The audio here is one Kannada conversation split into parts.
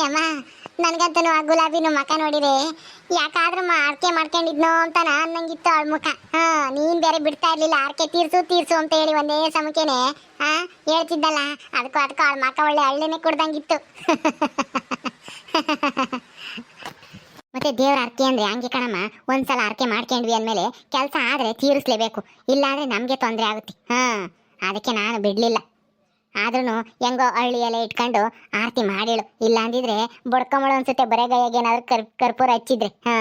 ಯಮ್ಮ, ನನಗಂತೂ ಆ ಗುಲಾಬಿನ ಮಕ ನೋಡಿದೆ. ಯಾಕಾದ್ರೂ ಆರ್ಕೆ ಮಾಡ್ಕೊಂಡಿದ್ನೋ ಅಂತ ಅನ್ನಂಗಿತ್ತು ಅವಳ ಮುಖ. ಹಾ, ನೀನ್ ಬೇರೆ ಬಿಡ್ತಾ ಇರ್ಲಿಲ್ಲ, ಆರ್ಕೆ ತೀರ್ಸು ತೀರ್ಸು ಅಂತ ಹೇಳಿ ಒಂದೇ ಸಮಕೇನೆ ಹಾ, ಹೇಳ್ತಿದ್ದಲ್ಲ, ಅದಕ್ಕೂ ಅದಕ್ಕೂ ಅವಳ ಮಕ ಒಳ್ಳೆ ಹಳ್ಳಿನೇ ಕುಡ್ದಂಗಿತ್ತು. ಮತ್ತೆ ದೇವ್ರ ಅರ್ಕೆ ಅಂದ್ರೆ ಹಂಗೆ ಕಣಮ್ಮ, ಒಂದ್ಸಲ ಅರ್ಕೆ ಮಾಡ್ಕೊಂಡ್ವಿ ಅಂದ್ಮೇಲೆ ಕೆಲಸ ಆದ್ರೆ ತೀರಿಸ್ಲೇಬೇಕು. ಇಲ್ಲಾಂದ್ರೆ ನಮ್ಗೆ ತೊಂದರೆ ಆಗುತ್ತೆ. ಹಾ, ಅದಕ್ಕೆ ನಾನು ಬಿಡ್ಲಿಲ್ಲ. ಆದ್ರೂ ಹೆಂಗೋ ಹಳ್ಳಿ ಎಲ್ಲ ಇಟ್ಕೊಂಡು ಆರತಿ ಮಾಡಿಳು. ಇಲ್ಲ ಅಂದಿದ್ರೆ ಬಡ್ಕೊಂಬಳು ಅನ್ಸುತ್ತೆ, ಬರೇ ಗೈಯಾಗ ಏನಾದ್ರು ಕರ್, ಕರ್ಪೂರ ಹಚ್ಚಿದ್ರೆ. ಹಾ,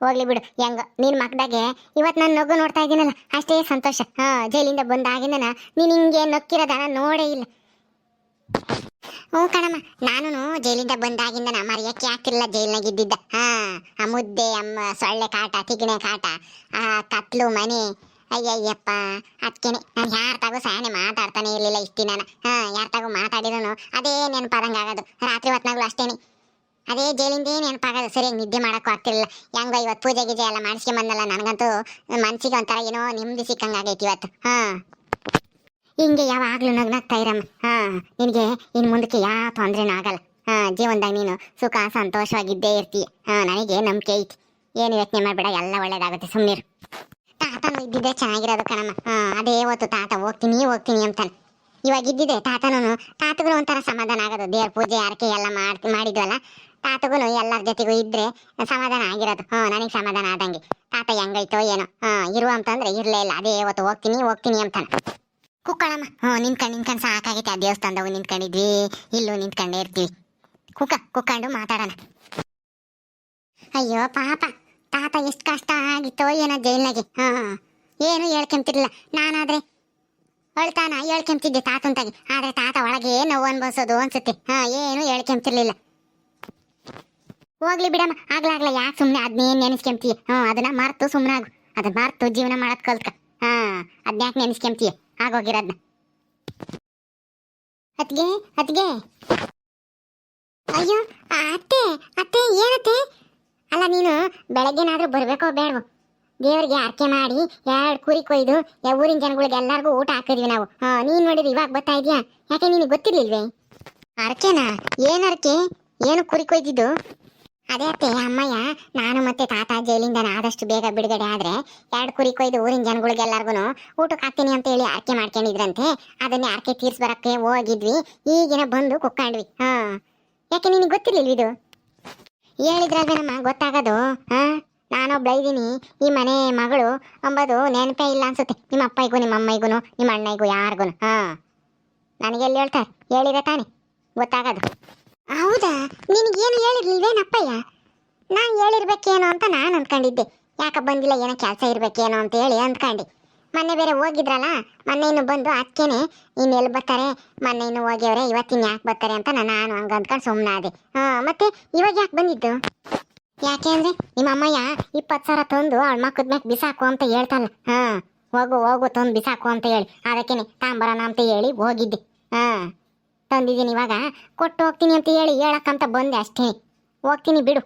ಹೋಗ್ಲಿ ಬಿಡು. ಹೆಂಗೋ, ನಿನ್ ಮಕ್ದಾಗೆ ಇವತ್ತು ನಾನು ನಗು ನೋಡ್ತಾ ಇದ್ದೀನಲ್ಲ, ಅಷ್ಟೇ ಸಂತೋಷ. ಹಾ, ಜೈಲಿಂದ ಬಂದಾಗಿಂದನ ನೀನ್ ಹಿಂಗೆ ನಕ್ಕಿರೋದ ನಾನು ನೋಡೇ ಇಲ್ಲ. ಓ ಕಣಮ್ಮ ನಾನು ಜೈಲಿಂದ ಬಂದಾಗಿಂದ ನಾ ಮರೆಯಕ್ಕೆ ಆಗ್ತಿಲ್ಲ ಜೈಲ್ನಾಗ ಇದ್ದಿದ್ದ. ಹಾ, ಆ ಮುದ್ದೆ, ಅಮ್ಮ, ಸೊಳ್ಳೆ ಕಾಟ ತಿಗಣೆ ಕಾಟ, ಆ ಕತ್ಲು ಮನೆ ಅಯ್ಯಯ್ಯಪ್ಪ ಅದಕ್ಕೇನೆ ನಾನು ಯಾರ ತಾಗೂ ಸಹನೆ ಮಾತಾಡ್ತಾನೆ ಇರಲಿಲ್ಲ ಇಷ್ಟು ನಾನು ಹಾ, ಯಾರ ತಾಗೂ ಮಾತಾಡಿರೋನು ಅದೇ ನೆನಪಾದಂಗೆ ಆಗೋದು. ರಾತ್ರಿ ಹೊತ್ನಾಗ್ಲೂ ಅಷ್ಟೇನೆ. ಅದೇ ಜೈಲಿಂದೇ ನೆನಪಾಗೋದು. ಸರಿಯಾಗಿ ನಿದ್ದೆ ಮಾಡೋಕ್ಕೂ ಆಗ್ತಿರಲಿಲ್ಲ. ಹೆಂಗೋ ಇವತ್ತು ಪೂಜೆ ಗೀಜೆ ಎಲ್ಲ ಮಾಡಿಸ್ಕೊಂಬಂದಲ್ಲ ನನಗಂತೂ ಮನಸ್ಸಿಗೆ ಒಂಥರ ಏನೋ ನೆಮ್ಮದಿ ಸಿಕ್ಕಂಗಾಗೈತಿ ಇವತ್ತು. ಹಾ. ಹಿಂಗೆ ಯಾವಾಗಲೂ ನಗ್ನಗ್ತಾ ಇರಮ್ಮ. ಹಾ, ನಿನಗೆ ಇನ್ನು ಮುಂದಕ್ಕೆ ಯಾವ ತೊಂದ್ರೆನೂ ಆಗಲ್ಲ. ಹಾ, ಜೀವನದಾಗ ನೀನು ಸುಖ, ಸಂತೋಷವಾಗಿದ್ದೇ ಇರ್ತೀಯ. ಹಾ, ನನಗೆ ನಂಬಿಕೆ ಐತಿ. ಏನು ಯೋಚನೆ ಮಾಡಬೇಡ, ಎಲ್ಲ ಒಳ್ಳೇದಾಗುತ್ತೆ. ಸುಮ್ಮನಿರು ಇದ್ದಿದ್ದೆ, ಚೆನ್ನಾಗಿರೋದು ಕಣಮ್ಮ. ಹಾ, ಅದೇ ಹೊತ್ತು ತಾತ, ಹೋಗ್ತೀನಿ ಹೋಗ್ತೀನಿ ಅಂತಾನೆ. ಇವಾಗ ಇದ್ದಿದ್ದೆ ತಾತನೂ ತಾತಗೂ ಒಂಥರ ಸಮಾಧಾನ ಆಗೋದು. ದೇವ್ರ ಪೂಜೆ ಆರಕೆ ಎಲ್ಲ ಮಾಡ್ತಿ ಮಾಡಿದ್ವಲ್ಲ. ತಾತಗೂ ಎಲ್ಲರ ಜೊತೆಗೂ ಇದ್ರೆ ಸಮಾಧಾನ ಆಗಿರೋದು. ಹಾ, ನನಗೆ ಸಮಾಧಾನ ಆದಂಗೆ. ತಾತ ಹೆಂಗೈತೋ ಏನೋ. ಹಾ, ಇರುವ ಅಂತಂದ್ರೆ ಇರಲೇ ಇಲ್ಲ. ಅದೇ ಹೊತ್ತು ಹೋಗ್ತೀನಿ ಹೋಗ್ತೀನಿ ಅಂತಾನೆ. ಕುಕ್ಕಳಮ್ಮ ಹ್ಞೂ ನಿಂತ್ಕೊಂಡು ನಿಂತ್ಕೊಂಡು ಸಾಕಾಗೈತೆ. ಆ ದೇವಸ್ಥಾನದವು ನಿಂತ್ಕೊಂಡಿದ್ವಿ. ಇಲ್ಲೂ ನಿಂತ್ಕೊಂಡೇ ಇರ್ತೀವಿ. ಕುಕ್ಕ ಕುಕ್ಕಂಡು ಮಾತಾಡೋಣ. ಅಯ್ಯೋ, ಪಾಪ. ತಾತ ಎಷ್ಟು ಕಷ್ಟ ಆಗಿತ್ತೋ ಏನೋ ಜೈಲ್ನಾಗೆ. ಹಾ. ಏನು ಹೇಳ್ಕೊಂತಿರ್ಲಿಲ್ಲ. ನಾನಾದ್ರೆ ಅಳ್ತಾನ ಹೇಳ್ಕೊಂತಿದ್ದೆ ತಾತಂತಾಗಿ. ಆದ್ರೆ ತಾತ ಒಳಗೆ ನೋವು ಅನ್ಭವಿಸೋದು ಅನ್ಸುತ್ತೆ. ಹಾ, ಏನು ಹೇಳ್ಕೊಂತಿರ್ಲಿಲ್ಲ. ಹೋಗ್ಲಿ ಬಿಡಮ್ಮ. ಆಗ್ಲಾಗ್ಲ ಯಾಕೆ ಸುಮ್ಮನೆ ಅದನ್ನೇನು ನೆನೆಸ್ಕೊಂತೀಯ? ಹ್ಞೂ ಅದನ್ನ ಮರ್ತು ಸುಮ್ಮನೆ ಆಗು. ಅದನ್ನ ಮರ್ತು ಜೀವನ ಮಾಡೋದು ಕಲ್ತ್ಕ. ಹಾ ಅದ್ನ್ಯಾಕೆ ನೆನೆಸ್ಕೊಂತೀಯ? ಆಗೋಗಿರೋದ್ನ ಅತ್ಗೆ ಅತ್ಗೆ ಅಯ್ಯೋ ಅತ್ತೆ ಅತ್ತೆ, ಏನತ್ತೆ? ಅಲ್ಲ, ನೀನು ಬೆಳಗ್ಗೆನಾದ್ರೂ ಬರಬೇಕೋ ಬೇಡವೋ? ದೇವ್ರಿಗೆ ಅರ್ಕೆ ಮಾಡಿ, ಎರಡು ಕುರಿ ಕೊಯ್ದು ಊರಿನ ಜನಗಳಿಗೆ ಎಲ್ಲರಿಗೂ ಊಟ ಹಾಕಿದ್ವಿ ನಾವು. ನೀನ್ ನೋಡಿದ್ರೆ ಇವಾಗ ಬರ್ತಾ ಇದೆಯಾ? ಯಾಕೆ ನಿನಗೆ ಗೊತ್ತಿರ್ಲಿಲ್ವೇ? ಅರ್ಕೆನಾ? ಏನ್ ಅರ್ಕೆ? ಏನು ಕುರಿ ಕೊಯ್ದಿದ್ದು? ಅದೇ ಅತ್ತೆ, ಅಮ್ಮಯ್ಯ, ನಾನು ಮತ್ತೆ ತಾತ ಜೈಲಿಂದ ಆದಷ್ಟು ಬೇಗ ಬಿಡುಗಡೆ ಆದ್ರೆ ಎರಡು ಕುರಿ ಕೊಯ್ದು ಊರಿನ ಜನಗಳಿಗೆಲ್ಲರಿಗೂ ಊಟಕ್ಕೆ ಹಾಕ್ತೀನಿ ಅಂತ ಹೇಳಿ ಆರ್ಕೆ ಮಾಡ್ಕೊಂಡಿದ್ರಂತೆ. ಅದನ್ನೇ ತೀರ್ಸ್ ಬರಕ್ಕೆ ಹೋಗಿದ್ವಿ. ಈಗಿನ ಬಂದು ಕುಕ್ಕಾಂಡ್ವಿ. ಹಾ. ಯಾಕೆ ನಿನಗೆ ಗೊತ್ತಿರ್ಲಿಲ್ವ ಇದು ಹೇಳಿದ್ರಲ್ವೇನಮ್ಮ, ಗೊತ್ತಾಗೋದು. ಹಾ? ನಾನೊಬ್ಳ ಇದ್ದೀನಿ. ಈ ಮನೆ ಮಗಳು ಅಂಬದು ನೆನಪೇ ಇಲ್ಲ ಅನ್ಸುತ್ತೆ. ನಿಮ್ಮ ಅಪ್ಪಗೂ ನಿಮ್ಮ ಅಮ್ಮಗೂ ನಿಮ್ಮ ಅಣ್ಣಗೂ ಯಾರಿಗೂ ಹಾ. ನನಗೆ ಎಲ್ಲಿ ಹೇಳ್ತಾರೆ? ಹೇಳಿದೆ ತಾನೆ. ಗೊತ್ತಾಗೋದು. ಹೌದಾ? ನಿನಗೇನು ಹೇಳಿರ್ಲಿಲ್ವೇನಪ್ಪಯ್ಯ ನಾನು ಹೇಳಿರ್ಬೇಕೇನೋ ಅಂತ ನಾನು ಅಂದ್ಕೊಂಡಿದ್ದೆ ಯಾಕೆ ಬಂದಿಲ್ಲ, ಏನೋ ಕೆಲಸ ಇರಬೇಕೇನೋ ಅಂತ ಹೇಳಿ ಅಂದ್ಕೊಂಡು ಮೊನ್ನೆ ಬೇರೆ ಹೋಗಿದ್ರಲ್ಲ, ಮೊನ್ನೆ ಇನ್ನು ಬಂದು ಅದಕ್ಕೇನೆ ಇನ್ನು ಎಲ್ಲಿ ಬರ್ತಾರೆ? ಮೊನ್ನೆ ಇನ್ನು ಹೋಗ್ಯವ್ರೆ ಇವತ್ತಿನ ಯಾಕೆ ಬರ್ತಾರೆ ಅಂತ ನಾನು ನಾನು ಹಂಗೆ ಅಂದ್ಕೊಂಡು ಸುಮ್ಮನಾದೆ ಹಾಂ, ಮತ್ತೆ ಇವಾಗ ಯಾಕೆ ಬಂದಿದ್ದು? ಯಾಕೆ ಅಂದ್ರೆ ನಿಮ್ಮ ಅಮ್ಮಯ್ಯ ಇಪ್ಪತ್ತು ಸಾವಿರ ತಂದು ಅವಳ ಮಕ್ಕದ ಮ್ಯಾಕ್ ಬಿಸಾಕು ಅಂತ ಹೇಳ್ತಾನ ಹಾ, ಹೋಗು ಹೋಗು, ತಂದು ಬಿಸಾಕು ಅಂತ ಹೇಳಿ. ಅದಕ್ಕೇನೆ ತಾಂಬರಣ ಅಂತ ಹೇಳಿ ಹೋಗಿದ್ದೆ. ಹಾ, ತಂದಿದ್ದೀನಿ ಇವಾಗ. ಕೊಟ್ಟು ಹೋಗ್ತೀನಿ ಅಂತ ಹೇಳಿ ಹೇಳಕ್ಕಂತ ಬಂದೆ ಅಷ್ಟೇ. ಹೋಗ್ತೀನಿ ಬಿಡು.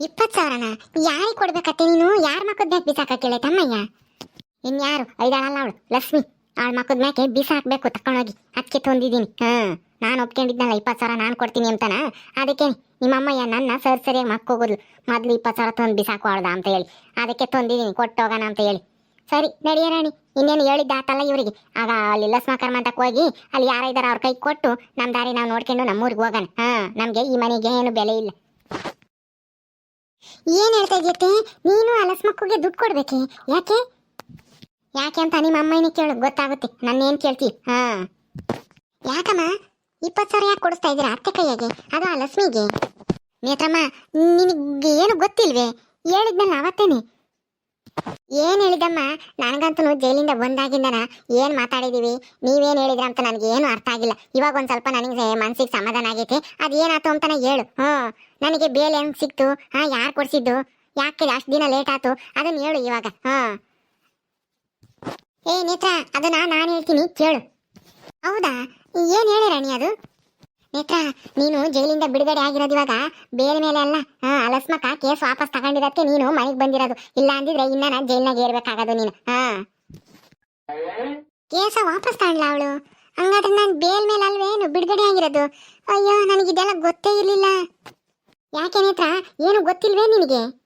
ಇಪ್ಪತ್ತು ಸಾವಿರನ ಯಾರಿಗೆ ಕೊಡ್ಬೇಕತ್ತೆ ನೀನು? ಯಾರ ಮಕ್ಕದ ಮ್ಯಾಕ್ ಬಿಸಾಕಕ್ಕೆ ತಮ್ಮಯ್ಯ ಇನ್ಯಾರು? ಐದಾಳಲ್ಲ ಅವಳು? ಲಕ್ಷ್ಮಿ. ಅವಳ ಮಕ್ಕದ ಮ್ಯಾಕೆ ಬಿಸಾಕ್ಬೇಕು ತಕೊಂಡೋಗಿ ಅದಕ್ಕೆ ತಂದಿದ್ದೀನಿ. ಹಾ, ನಾನು ಒಪ್ಕೊಂಡಿದ್ನಲ್ಲ, ಇಪ್ಪತ್ತು ಸಾವಿರ ನಾನು ಕೊಡ್ತೀನಿ ಅಂತಾನ? ಅದಕ್ಕೆ ನಿಮ್ಮ ಅಮ್ಮಯ್ಯ ನನ್ನ ಸರಿ ಸರಿಯಾಗಿ ಮಕ್ಕೋಗೋದ್ಲು. ಮೊದ್ಲು ಇಪ್ಪತ್ತು ಸಾವಿರ ತಂದು ಬಿಸಾಕು ಅವಳ್ದ ಅಂತ ಹೇಳಿ. ಅದಕ್ಕೆ ತಂದಿದ್ದೀನಿ ಕೊಟ್ಟೋಗಣ ಅಂತ ಹೇಳಿ. ಸರಿ ನಡಿಯ ರಾಣಿ ಇನ್ನೇನು ಹೇಳಿದ್ದಾತಲ್ಲ ಇವರಿಗೆ. ಆಗ ಅಲ್ಲಿ ಲಸ್ಮ ಅಂತ ಹೋಗಿ, ಅಲ್ಲಿ ಯಾರ ಇದ್ದಾರೆ ಅವ್ರ ಕೈ ಕೊಟ್ಟು ನಮ್ಮ ದಾರಿ ನಾವು ನೋಡ್ಕೊಂಡು ನಮ್ಮೂರಿಗೆ ಹೋಗೋಣ. ಹಾ, ನಮಗೆ ಈ ಮನೆಗೆ ಏನು ಬೆಲೆ ಇಲ್ಲ. ಏನು ಹೇಳ್ತಾ ಇದೆಯತ್ತೆ? ನೀನು ಆ ಲಸ್ಮಕ್ಕಗೆ ದುಡ್ಡು ಕೊಡ್ಬೇಕೆ? ಯಾಕೆ? ಯಾಕೆ ಅಂತ ನಿಮ್ಮ ಅಮ್ಮನಿಗೆ ಕೇಳು, ಗೊತ್ತಾಗುತ್ತೆ. ನನ್ನೇನು ಕೇಳ್ತಿ? ಹಾ. ಯಾಕಮ್ಮ? ಇಪ್ಪತ್ತು ಸಾವಿರ ಯಾಕೆ ಕೊಡಿಸ್ತಾ ಇದ್ದೀರಾ ಅತ್ತೆ ಕೈಯಾಗೆ? ಅದು ಆ ಲಕ್ಷ್ಮಿಗೆ? ನೇತ್ರಮ್ಮ, ನಿನಗೆ ಏನು ಗೊತ್ತಿಲ್ವೇ? ಹೇಳಿದ್ನಲ್ಲ ಅವತ್ತೇನೆ. ಏನು ಹೇಳಿದಮ್ಮ? ನನಗಂತೂ ಜೈಲಿಂದ ಬಂದಾಗಿಂದನ ಏನು ಮಾತಾಡಿದೀವಿ? ನೀವೇನು ಹೇಳಿದ್ರ ಅಂತ ನನಗೆ ಏನು ಅರ್ಥ ಆಗಿಲ್ಲ. ಇವಾಗ ಒಂದು ಸ್ವಲ್ಪ ನನಗೆ ಮನಸ್ಸಿಗೆ ಸಮಾಧಾನ ಆಗೈತೆ. ಅದು ಏನಾಯ್ತು ಅಂತಾನೆ ಹೇಳು. ಹ್ಞೂ ನನಗೆ ಬೇಲ್ ಹೆಂಗೆ ಸಿಕ್ತು? ಹಾಂ, ಯಾರು ಕೊಡಿಸಿದ್ದು? ಯಾಕೆ ಅಷ್ಟು ದಿನ ಲೇಟ್ ಆಯ್ತು? ಅದನ್ನ ಹೇಳು ಇವಾಗ. ಹಾ ಏ, ನೇತ್ರ, ಅದನ್ನ ನಾನು ಹೇಳ್ತೀನಿ, ಕೇಳು. ಹೌದಾ? ಏನು ಹೇಳಿ ರಾಣಿ ಅದು? ನೇತ್ರ, ನೀನು ಜೈಲಿಂದ ಬಿಡುಗಡೆ ಆಗಿರೋದು ಇವಾಗ ಬೇರೆ ಮೇಲೆ ಅಲ್ಲ. ಹಾ ಅಲಸ್ಮಕ ಕೇಸ್ ವಾಪಸ್ ತಗೊಂಡಿರೋದಕ್ಕೆ ನೀನು ಮನೆಗೆ ಬಂದಿರೋದು. ಇಲ್ಲ ಅಂದಿದ್ರೆ ಇನ್ನ ನಾನು ಜೈಲ್ನಾಗ ಏರ್ಬೇಕಾಗೋದು ನೀನು. ಹಾ. ಕೇಸ ವಾಪಸ್ ತಗೊಂಡ್ಲ ಅವಳು? ಹಂಗಾದ್ರೆ ನಾನು ಬೇಲ್ ಮೇಲೆ ಅಲ್ವೇನು ಬಿಡುಗಡೆ ಆಗಿರೋದು? ಅಯ್ಯೋ ನನಗೆ ಇದೆಲ್ಲ ಗೊತ್ತೇ ಇರಲಿಲ್ಲ. ಯಾಕೆ ನೇತ್ರ, ಏನು ಗೊತ್ತಿಲ್ವೇ ನಿನಗೆ?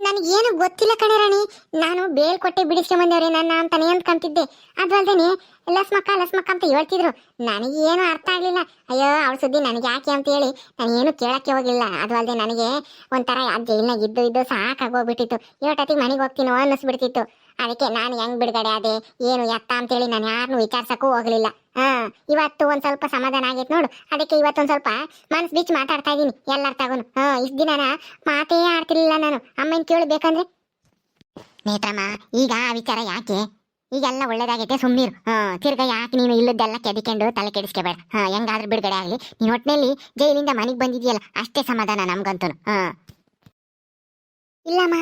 ನನಗೇನು ಗೊತ್ತಿಲ್ಲ ಕಣೆ ರಾಣಿ. ನಾನು ಬೇಲ್ ಕೊಟ್ಟೆ ಬಿಡಿಸ್ಕೊಂಬಂದವ್ರೆ, ನನ್ನ ಅಂತಾನೆ ಅಂದ್ಕೊಂತಿದ್ದೆ. ಅದು ಲಸ್ಮಕ್ಕ ಲಸ್ಮಕ್ಕ ಅಂತ ಹೇಳ್ತಿದ್ರು. ನನಗೇನು ಅರ್ಥ ಆಗಲಿಲ್ಲ. ಅಯ್ಯೋ, ಅವಳ ಸುದ್ದಿ ನನಗೆ ಯಾಕೆ ಅಂತ ಹೇಳಿ ನಾನು ಏನು ಕೇಳಕ್ಕೆ ಹೋಗಿಲ್ಲ. ಅದು ಅಲ್ಲದೆ ನನಗೆ ಒಂಥರ ಆ ಜೈಲ್ನಾಗ ಇದ್ದು ಇದ್ದು ಸಾಕಾಗೋಗ್ಬಿಟ್ಟಿತ್ತು ಇವಟತಿಗೆ ಮನೆಗೆ ಹೋಗ್ತೀನೋ ಅನ್ನಿಸ್ಬಿಡ್ತಿತ್ತು. ಅದಕ್ಕೆ ನಾನು ಹೆಂಗ್ ಬಿಡುಗಡೆ ಆದೆ, ಏನು ಎತ್ತ ಅಂತೇಳಿ ನಾನು ಯಾರನ್ನೂ ವಿಚಾರಿಸಕ್ಕೂ ಹೋಗ್ಲಿಲ್ಲ. ಹಾ, ಇವತ್ತು ಒಂದ್ ಸ್ವಲ್ಪ ಸಮಾಧಾನ ಆಗೈತೆ ನೋಡು. ಅದಕ್ಕೆ ಇವತ್ತೊಂದ್ ಸ್ವಲ್ಪ ಮನ್ಸ್ ಬಿಚ್ಚಿ ಮಾತಾಡ್ತಾ ಇದೀನಿ, ಎಲ್ಲರ ತಗೋನು ಹಾ, ಇಷ್ಟ ದಿನ ಮಾತೇ ಆಡ್ತಿರ್ಲಿಲ್ಲ ನಾನು. ಅಮ್ಮನ್ ಕೇಳಬೇಕಂದ್ರೆ ನೇತ್ರಮ್ಮ, ಈಗ ಆ ವಿಚಾರ ಯಾಕೆ? ಈಗೆಲ್ಲ ಒಳ್ಳೇದಾಗೈತೆ ಸುಮ್ಮನಿರು ಹಾ, ತಿರ್ಗ ಯಾಕೆ ನೀನು ಇಲ್ಲದೆಲ್ಲ ಕೆದಿಕೊಂಡು ತಲೆ ಕೆಡಿಸ್ಕೋಬೇಡ. ಹಾ, ಹೆಂಗಾದ್ರೂ ಬಿಡುಗಡೆ ಆಗಲಿ. ನೀನು ಒಟ್ಟಿನಲ್ಲಿ ಜೈಲಿಂದ ಮನೆಗೆ ಬಂದಿದೆಯಲ್ಲ, ಅಷ್ಟೇ ಸಮಾಧಾನ ನಮ್ಗಂತೂ ಹಾ. ಇಲ್ಲಮ್ಮ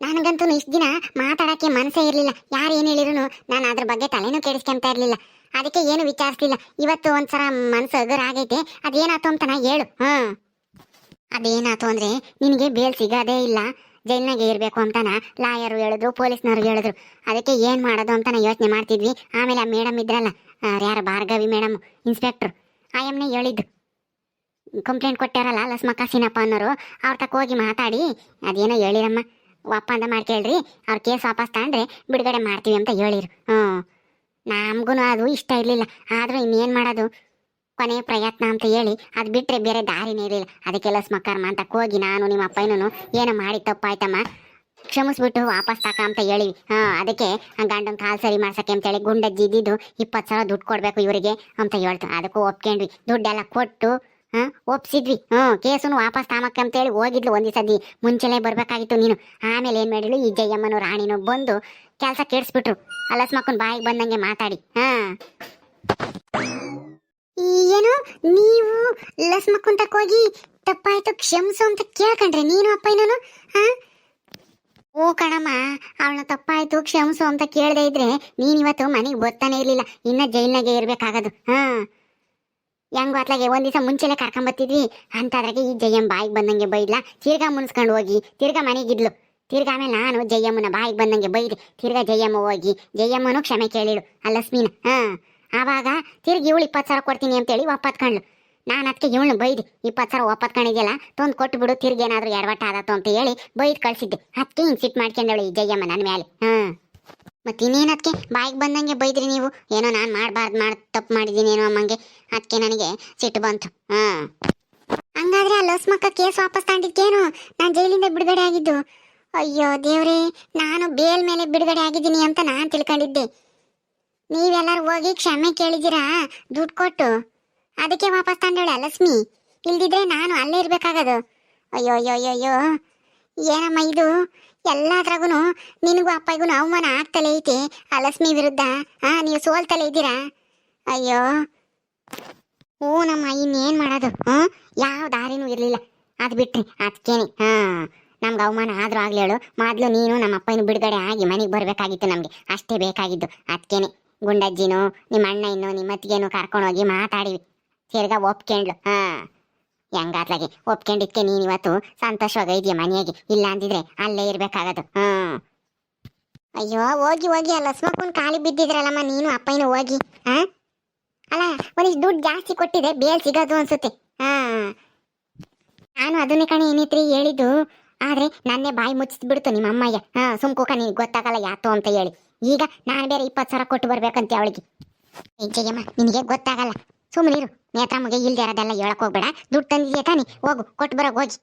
ನನಗಂತೂ ಇಷ್ಟು ದಿನ ಮಾತಾಡಕ್ಕೆ ಮನಸ್ಸೇ ಇರಲಿಲ್ಲ. ಯಾರು ಏನು ಹೇಳಿದ್ರು ನಾನು ಅದ್ರ ಬಗ್ಗೆ ತಲೆನೂ ಕೆಡಿಸ್ಕೊಂತ ಇರಲಿಲ್ಲ. ಅದಕ್ಕೆ ಏನು ವಿಚಾರಿಸ್ಲಿಲ್ಲ. ಇವತ್ತು ಒಂದ್ಸಲ ಮನಸ್ಸು ಆಗೈತೆ ಅದೇನಾಯ್ತು ಅಂತ ನಾ ಹೇಳು. ಹ್ಞೂ ಅದೇನಾಯ್ತು ಅಂದರೆ ನಿನಗೆ ಬೇಲ್ ಸಿಗೋದೇ ಇಲ್ಲ. ಜೈಲ್ನಾಗೆ ಇರಬೇಕು ಅಂತನ ಲಾಯರು ಹೇಳಿದ್ರು, ಪೊಲೀಸ್ನವ್ರು ಹೇಳಿದ್ರು. ಅದಕ್ಕೆ ಏನು ಮಾಡೋದು ಅಂತ ನಾ ಯೋಚನೆ ಮಾಡ್ತಿದ್ವಿ. ಆಮೇಲೆ ಆ ಮೇಡಮ್ ಇದ್ರಲ್ಲ ಯಾರು? Bhargavi madam, inspector. ಆಯಮ್ನೆ ಹೇಳಿದ್ದು. ಕಂಪ್ಲೇಂಟ್ ಕೊಟ್ಟಾರಲ್ಲ ಲಸ್ಮಕ್ಕ ಸಿನಪ್ಪ ಅನ್ನೋರು. ಅವ್ರ ತಕ್ಕ ಹೋಗಿ ಮಾತಾಡಿ. ಅದೇನೋ ಹೇಳಿರಮ್ಮ. ಒಪ್ಪಂದ ಮಾಡ್ಕೇಳ್ರಿ ಅವ್ರ ಕೇಸ್ ವಾಪಸ್ ತಗೊಂಡ್ರೆ ಬಿಡುಗಡೆ ಮಾಡ್ತೀವಿ ಅಂತ ಹೇಳಿರು. ಹ್ಞೂ. ನಮಗೂ ಅದು ಇಷ್ಟ ಇರಲಿಲ್ಲ. ಆದರೂ ಇನ್ನೇನು ಮಾಡೋದು? ಕೊನೆ ಪ್ರಯತ್ನ ಅಂತ ಹೇಳಿ ಅದು ಬಿಟ್ಟರೆ ಬೇರೆ ದಾರಿನೇ ಇರಲಿಲ್ಲ. ಅದಕ್ಕೆಲ್ಲ ಸ್ಮಕ್ಕರ್ಮ ಅಂತ ಹೋಗಿ ನಾನು ನಿಮ್ಮ ಅಪ್ಪನೂ ಏನೋ ಮಾಡಿ ತಪ್ಪಾಯ್ತಮ್ಮ. ಕ್ಷಮಿಸ್ಬಿಟ್ಟು ವಾಪಸ್ ತಕ ಅಂತ ಹೇಳಿವಿ. ಹಾಂ, ಅದಕ್ಕೆ ಗಂಡನ ಕಾಲು ಸರಿ ಮಾಡ್ಸಕ್ಕೆ ಅಂತೇಳಿ ಗುಂಡ ಜಿದ್ದಿದ್ದು ಇಪ್ಪತ್ತು ಸಾವಿರ ದುಡ್ಡು ಕೊಡಬೇಕು ಇವರಿಗೆ ಅಂತ ಹೇಳ್ತು. ಅದಕ್ಕೂ ಒಪ್ಕೊಂಡ್ವಿ. ದುಡ್ಡೆಲ್ಲ ಕೊಟ್ಟು ಹಾಂ ಒಪ್ಸಿದ್ವಿ. ಹ್ಞೂ ಕೇಸನ್ನು ವಾಪಸ್ ತಾಮಕ್ಕೆ ಅಂತೇಳಿ ಹೋಗಿದ್ಲು ಒಂದು ಸದಿ ಮುಂಚೆನೇ ಬರಬೇಕಾಗಿತ್ತು ನೀನು. ಆಮೇಲೆ ಏನು ಮಾಡಿಳು ಈ ಜಯಮ್ಮನು ರಾಣಿನೂ ಬಂದು ಕೆಲಸ ಕೆಡಿಸ್ಬಿಟ್ರು. ಅಲಸ್ಮಕ್ಕನ ಬಾಯಿಗೆ ಬಂದಂಗೆ ಮಾತಾಡಿ. ಹಾಂ. ಏನು? ನೀವು ಲಸ್ಮಕ್ಕಂತಕ್ಕೆ ಹೋಗಿ ತಪ್ಪಾಯ್ತು, ಕ್ಷಮಿಸು ಅಂತ ಕೇಳ್ಕಂಡ್ರೆ ನೀನು ಅಪ್ಪಯ್ಯನೂ ಹಾ? ಓ ಕಣಮ್ಮ, ಅವಳನ್ನ ತಪ್ಪಾಯ್ತು, ಕ್ಷಮಿಸು ಅಂತ ಕೇಳದೆ ಇದ್ರೆ ನೀನಿವತ್ತು ಮನೆಗೆ ಬರ್ತಾನೆ ಇರ್ಲಿಲ್ಲ. ಇನ್ನ ಜೈಲ್ನಾಗೆ ಇರಬೇಕಾಗದು. ಹಾ. ಹೆಂಗ್ ಅತ್ಲಾಗೆ ಒಂದ್ ದಿವಸ ಮುಂಚೆಲೆ ಕರ್ಕೊಂಬತ್ತಿದ್ವಿ. ಅಂತಾದ್ರಾಗೆ ಈ ಜಯಮ್ಮ ಬಾಯಿಗೆ ಬಂದಂಗೆ ಬೈದ್ಲ. ತಿರ್ಗಾ ಮುನ್ಸ್ಕೊಂಡು ಹೋಗಿ, ತಿರ್ಗಾ ಮನೆಗಿದ್ಲು. ತಿರ್ಗಾ ಆಮೇಲೆ ನಾನು ಜಯಮ್ಮನ ಬಾಯಿಗೆ ಬಂದಂಗೆ ಬೈದೆ. ತಿರ್ಗಾ ಜಯಮ್ಮ ಹೋಗಿ, ಜಯಮ್ಮನು ಕ್ಷಮೆ ಕೇಳಿಳು. ಆ ಲಕ್ಷ್ಮೀನ, ಹಾ. ಆವಾಗ ತಿರ್ಗಿ ಇವಳು ಇಪ್ಪತ್ತು ಸಾವಿರ ಕೊಡ್ತೀನಿ ಅಂತೇಳಿ ಒಪ್ಪತ್ಕೊಂಡ್ಳು. ನಾನು ಅದಕ್ಕೆ ಇವಳು ಬೈದಿ. ಇಪ್ಪತ್ತು ಸಾವಿರ ಒಪ್ಪತ್ಕೊಂಡಿದ್ಯಲ್ಲ, ತೊಂದು ಕೊಟ್ಬಿಡು ತಿರ್ಗಿ ಏನಾದರೂ ಎಡವಟ್ಟ ಆದತ್ತು ಅಂತ ಹೇಳಿ ಬೈದು ಕಳ್ಸಿದ್ದೆ. ಅದಕ್ಕೆ ಹಿಂಗೆ ಸಿಟ್ಟು ಮಾಡ್ಕೊಂಡವಳು ಈ ಜಯಮ್ಮ ನನ್ನ ಮೇಲೆ ಹಾಂ. ಮತ್ತೆ ಇನ್ನೇನು ಅದಕ್ಕೆ ಬಾಯಿಗೆ ಬಂದಂಗೆ ಬೈದ್ರಿ ನೀವು. ಏನೋ ನಾನು ಮಾಡಬಾರ್ದು ಮಾಡ್, ತಪ್ಪು ಮಾಡಿದ್ದೀನಿ ಏನೋ ಅಮ್ಮಂಗೆ. ಅದಕ್ಕೆ ನನಗೆ ಸಿಟ್ಟು ಬಂತು. ಹಾಂ. ಹಂಗಾದ್ರೆ ಆ ಲಸ್ಮಕ್ಕ ಕೇಸ್ ವಾಪಸ್ ತಗೊಂಡಿದ್ದೇನು ನಾನು ಜೈಲಿಂದ ಬಿಡುಗಡೆ ಆಗಿದ್ದು. ಅಯ್ಯೋ ದೇವ್ರೇ, ನಾನು ಬೇಲ್ ಮೇಲೆ ಬಿಡುಗಡೆ ಆಗಿದ್ದೀನಿ ಅಂತ ನಾನು ತಿಳ್ಕೊಂಡಿದ್ದೆ. ನೀವೆಲ್ಲರೂ ಹೋಗಿ ಕ್ಷಮೆ ಕೇಳಿದ್ದೀರಾ? ದುಡ್ಡು ಕೊಟ್ಟು. ಅದಕ್ಕೆ ವಾಪಸ್ ತಂದೋಳೆ ಲಕ್ಷ್ಮಿ ಇಲ್ದಿದ್ರೆ ನಾನು ಅಲ್ಲೇ ಇರ್ಬೇಕಾಗದು. ಅಯ್ಯೋ ಅಯ್ಯೋ ಅಯ್ಯೋ. ಏನಮ್ಮ ಇದು? ಎಲ್ಲದ್ರಾಗೂ ನಿನಗೂ ಅಪ್ಪಗೂ ಅವಮಾನ ಆಗ್ತಲೇ ಐತೆ ಅಲಸ್ಮಿ ವಿರುದ್ಧ. ಹಾ ನೀವು ಸೋಲ್ತಲೇ ಇದ್ದೀರಾ? ಅಯ್ಯೋ. ಓ ನಮ್ಮ ಇನ್ನೇನು ಮಾಡೋದು? ಹ್ಞೂ? ಯಾವ ದಾರಿನೂ ಇರಲಿಲ್ಲ. ಅದು ಬಿಟ್ರಿ ಅದಕ್ಕೇನೆ ಹಾಂ. ನಮ್ಗೆ ಅವಮಾನ ಆದರೂ ಆಗಲಿ ಹೇಳು. ಮೊದಲು ನೀನು ನಮ್ಮ ಅಪ್ಪನ ಬಿಡುಗಡೆ ಆಗಿ ಮನೆಗೆ ಬರಬೇಕಾಗಿತ್ತು ನಮಗೆ. ಅಷ್ಟೇ ಬೇಕಾಗಿದ್ದು. ಅದಕ್ಕೇನೆ ಗುಂಡಜ್ಜಿನೂ ನಿಮ್ಮ ಅಣ್ಣ ಇನ್ನು ನಿಮ್ಮ ಅತ್ತಿಗೆನೂ ಕರ್ಕೊಂಡೋಗಿ ಮಾತಾಡಿವಿ. ತಿರ್ಗಾ ಒಪ್ಕೊಂಡ್ಲು ಹಾಂ. ಹೆಂಗಾತ್ಲಾಗೆ ಒಪ್ಕೊಂಡಿದ್ಕೆ ನೀನ್ ಇವತ್ತು ಸಂತೋಷವಾಗ ಇದೆಯಾ ಮನೆಯಾಗಿ? ಇಲ್ಲ ಅಂದಿದ್ರೆ ಅಲ್ಲೇ ಇರ್ಬೇಕಾಗದು. ಹ್ಮ್. ಅಯ್ಯೋ, ಹೋಗಿ ಹೋಗಿ ಅಲ್ಲ. ಲಸ್ಮಕ್ಕನ್ ಖಾಲಿ ಬಿದ್ದಿದ್ರಲ್ಲಮ್ಮ ನೀನು, ಅಪ್ಪಯ್ಯನು ಹೋಗಿ. ಹಾ ಅಲ್ಲ, ಒಂದಿಷ್ಟು ದುಡ್ಡು ಜಾಸ್ತಿ ಕೊಟ್ಟಿದೆ ಬೇಲ್ ಸಿಗೋದು ಅನ್ಸುತ್ತೆ. ಹಾ. ನಾನು ಅದನ್ನೇ ಕಣೆ ಏನಿತ್ರಿ ಹೇಳಿದ್ದು. ಆದ್ರೆ ನನ್ನೇ ಬಾಯಿ ಮುಚ್ಚಿಸ್ಬಿಡ್ತು ನಿಮ್ಮ ಅಮ್ಮಯ್ಯ ಹಾ, ಸುಮ್ಕೋಕ ಕಣಿ ಗೊತ್ತಾಗಲ್ಲ ಯಾತು ಅಂತ ಹೇಳಿ. ಈಗ ನಾನು ಬೇರೆ ಇಪ್ಪತ್ತು ಸಾವಿರ ಕೊಟ್ಟು ಬರ್ಬೇಕಂತೆ ಅವಳಿಗೆ. ಜಯಮ್ಮ, ನಿನಗೆ ಗೊತ್ತಾಗಲ್ಲ. ಸುಮ್ಮನಿರು ನೇತ್ರಮ್ಮಗೆ ಇಲ್ದೇ ಇರೋದೆಲ್ಲ ಹೇಳಕ್ ಹೋಗ್ಬೇಡ. ದುಡ್ಡು ತಂದಿದ್ಯಾ ತಾನಿ? ಹೋಗು ಕೊಟ್ಟು ಬರೋ ಹೋಗಿ.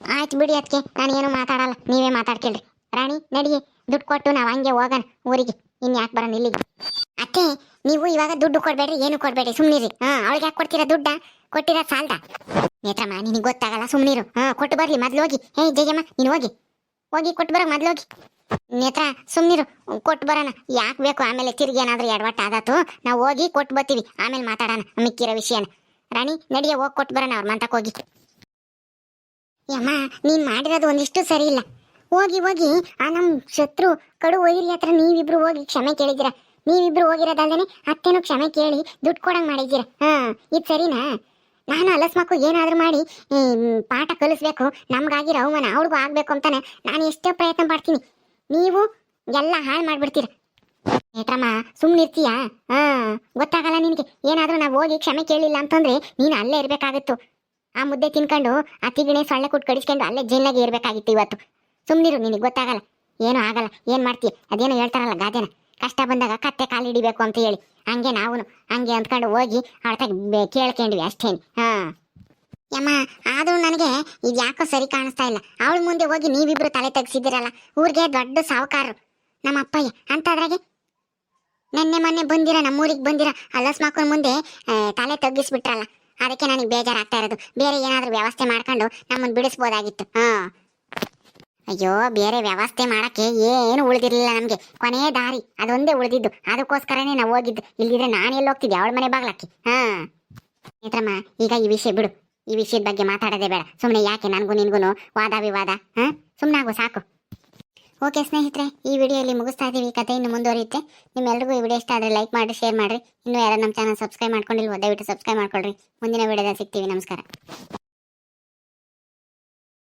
ಆಯ್ತು ಬಿಡಿ ಅದಕ್ಕೆ ನಾನು ಏನು ಮಾತಾಡಲ್ಲ. ನೀವೇ ಮಾತಾಡ್ಕೇಳ್ರಿ. ರಾಣಿ ನಡಿ ದುಡ್ಡು ಕೊಟ್ಟು ನಾವು ಹಂಗೆ ಹೋಗೋಣ ಊರಿಗೆ. ಇನ್ನು ಯಾಕೆ ಬರೋಣ ಇಲ್ಲಿಗೆ? ಅತ್ತೆ, ನೀವು ಇವಾಗ ದುಡ್ಡು ಕೊಡ್ಬೇಡ್ರಿ, ಏನು ಕೊಡಬೇಡಿ ಸುಮ್ಮನಿರಿ ಹಾ, ಅವಳಿಗೆ ಯಾಕೆ ಕೊಡ್ತೀರಾ ದುಡ್ಡ? ಕೊಟ್ಟಿರೋ ಸಾಲ್ದ? ನೇತ್ರಮ್ಮ ನಿನಗೆ ಗೊತ್ತಾಗಲ್ಲ. ಸುಮ್ಮನಿರು ಹಾ, ಕೊಟ್ಟು ಬರಲಿ. ಮೊದಲು ಹೋಗಿ. ಹೇ ಜಯಮ್ಮ, ನೀನು ಹೋಗಿ. ಹೋಗಿ ಕೊಟ್ಟು ಬರೋ ಮೊದ್ಲು ಹೋಗಿ. ನೇತ್ರ ಸುಮ್ಮನಿರು ಕೊಟ್ಟು ಬರೋಣ. ಯಾಕೆ ಬೇಕು? ಆಮೇಲೆ ತಿರುಗಿ ಏನಾದರೂ ಎಡವಟ್ಟ ಆದಾತು. ನಾವು ಹೋಗಿ ಕೊಟ್ಟು ಬರ್ತೀವಿ. ಆಮೇಲೆ ಮಾತಾಡೋಣ ಮಿಕ್ಕಿರೋ ವಿಷಯನ. ರಾಣಿ, ನಡಿಯ, ಹೋಗಿ ಕೊಟ್ಟು ಬರೋಣ ಅವ್ರ ಮಂತಕ್ಕೆ ಹೋಗಿ. ಯಮ್ಮ, ನೀನು ಮಾಡಿರೋದು ಒಂದಿಷ್ಟು ಸರಿ ಇಲ್ಲ. ಹೋಗಿ ಹೋಗಿ, ಆ ನಮ್ಮ ಶತ್ರು ಕಡು ವೈರಿ ಹತ್ರ ನೀವಿಬ್ರು ಹೋಗಿ ಕ್ಷಮೆ ಕೇಳಿದಿರ ನೀವಿಬ್ರು ಹೋಗಿರೋದಲ್ದೇನೆ ಅತ್ತೆನೂ ಕ್ಷಮೆ ಕೇಳಿ ದುಡ್ಡು ಕೊಡಂಗೆ ಮಾಡಿದ್ದೀರ? ಹಾ, ಇದು ಸರಿನಾ? ನಾನು ಅಲಸ್ಮಕ್ಕು ಏನಾದರೂ ಮಾಡಿ ಪಾಠ ಕಲಿಸ್ಬೇಕು, ನಮ್ಗಾಗಿರೋ ಅವಮಾನ ಅವ್ರಿಗೂ ಆಗಬೇಕು ಅಂತಾನೆ ನಾನು ಎಷ್ಟೋ ಪ್ರಯತ್ನ ಮಾಡ್ತೀನಿ. ನೀವು ಎಲ್ಲ ಹಾಳು ಮಾಡ್ಬಿಡ್ತೀರ. ನೇತ್ರಮ್ಮ ಸುಮ್ಮನಿರ್ತೀಯ ಹಾಂ, ಗೊತ್ತಾಗಲ್ಲ ನಿನಗೆ. ಏನಾದರೂ ನಾವು ಹೋಗಿ ಕ್ಷಮೆ ಕೇಳಿಲ್ಲ ಅಂತಂದ್ರೆ ನೀನು ಅಲ್ಲೇ ಇರಬೇಕಾಗಿತ್ತು. ಆ ಮುದ್ದೆ ತಿನ್ಕೊಂಡು, ಆ ಸೊಳ್ಳೆ ಕೂಟ್ ಕಡಿಸ್ಕೊಂಡು ಅಲ್ಲೇ ಜೈಲಾಗೆ ಇರಬೇಕಾಗಿತ್ತು ಇವತ್ತು. ಸುಮ್ಮನಿರು ನಿನಗೆ ಗೊತ್ತಾಗಲ್ಲ. ಏನೂ ಆಗಲ್ಲ. ಏನು ಮಾಡ್ತೀಯ? ಅದೇನೋ ಹೇಳ್ತಾರಲ್ಲ ಗಾದೆನ. ಕಷ್ಟ ಬಂದಾಗ ಕತ್ತೆ ಕಾಲು ಹಿಡಿಬೇಕು ಅಂತ ಹೇಳಿ. ಹಂಗೆ ನಾವು ಹಂಗೆ ಅಂದ್ಕೊಂಡು ಹೋಗಿ ಅವಳ ಕೇಳ್ಕೊಂಡ್ವಿ ಅಷ್ಟೇನು. ಹಾ. ಯಮ್ಮ, ಆದ್ರೂ ನನಗೆ ಇದು ಯಾಕೋ ಸರಿ ಕಾಣಿಸ್ತಾ ಇಲ್ಲ. ಅವಳ ಮುಂದೆ ಹೋಗಿ ನೀವಿಬ್ರು ತಲೆ ತೆಗ್ಸಿದ್ದೀರಲ್ಲ, ಊರಿಗೆ ದೊಡ್ಡ ಸಾವುಕಾರರು. ನಮ್ಮ ಅಪ್ಪಯ್ಯ ಅಂತದ್ರಾಗೆ ನೆನ್ನೆ ಮೊನ್ನೆ ಬಂದಿರ, ನಮ್ಮೂರಿಗೆ ಬಂದಿರ ಅಲ್ಲಸ್ ಮುಂದೆ ತಲೆ ತಗ್ಗಿಸ್ಬಿಟ್ರಲ್ಲ. ಅದಕ್ಕೆ ನನಗೆ ಬೇಜಾರಾಗ್ತಾ ಇರೋದು. ಬೇರೆ ಏನಾದ್ರೂ ವ್ಯವಸ್ಥೆ ಮಾಡ್ಕೊಂಡು ನಮ್ಮನ್ನು ಬಿಡಿಸ್ಬೋದಾಗಿತ್ತು. ಹಾ. ಅಯ್ಯೋ, ಬೇರೆ ವ್ಯವಸ್ಥೆ ಮಾಡಕ್ಕೆ ಏನು ಉಳಿದಿರ್ಲಿಲ್ಲ ನಮ್ಗೆ. ಕೊನೆ ದಾರಿ, ಅದೊಂದೇ ಉಳಿದಿದ್ದು. ಅದಕ್ಕೋಸ್ಕರನೇ ನಾವು ಹೋಗಿದ್ದು. ಇಲ್ಲಿದ್ರೆ ನಾನು ಎಲ್ಲಿ ಹೋಗ್ತಿದ್ದೆ? ಅವಳ ಮನೆ ಬಾಗ್ಲಕ್ಕೆ. ಹಾ. ನೇತ್ರಮ್ಮ ಈಗ ಈ ವಿಷಯ ಬಿಡು. ಈ ವಿಷಯದ ಬಗ್ಗೆ ಮಾತಾಡೋದೇ ಬೇಡ. ಸುಮ್ಮನೆ ಯಾಕೆ? ನನಗೂ ನಿನ್ಗೂ ವಾದ ವಿವಾದ. ಹಾ? ಸುಮ್ಮನಾಗು ಸಾಕು. ಓಕೆ ಸ್ನೇಹಿತರೆ, ಈ ವಿಡಿಯೋ ಇಲ್ಲಿ ಮುಗಿಸ್ತಾ ಇದ್ದೀವಿ. ಈ ಕಥೆ ಇನ್ನು ಮುಂದುವರಿಯುತ್ತೆ. ನಿಮ್ಮೆಲ್ಲರಿಗೂ ಈ ವಿಡಿಯೋ ಇಷ್ಟ ಆದರೆ ಲೈಕ್ ಮಾಡಿ ಶೇರ್ ಮಾಡಿರಿ. ಇನ್ನೂ ಯಾರು ನಮ್ಮ ಚಾನಲ್ ಸಬ್ಸ್ಕ್ರೈಬ್ ಮಾಡ್ಕೊಂಡಿಲ್ವೋ, ದಯವಿಟ್ಟು ಸಬ್ಸ್ಕ್ರೈಬ್ ಮಾಡ್ಕೊಳ್ರಿ. ಮುಂದಿನ ವಿಡಿಯೋದಲ್ಲಿ ಸಿಗ್ತೀವಿ. ನಮಸ್ಕಾರ.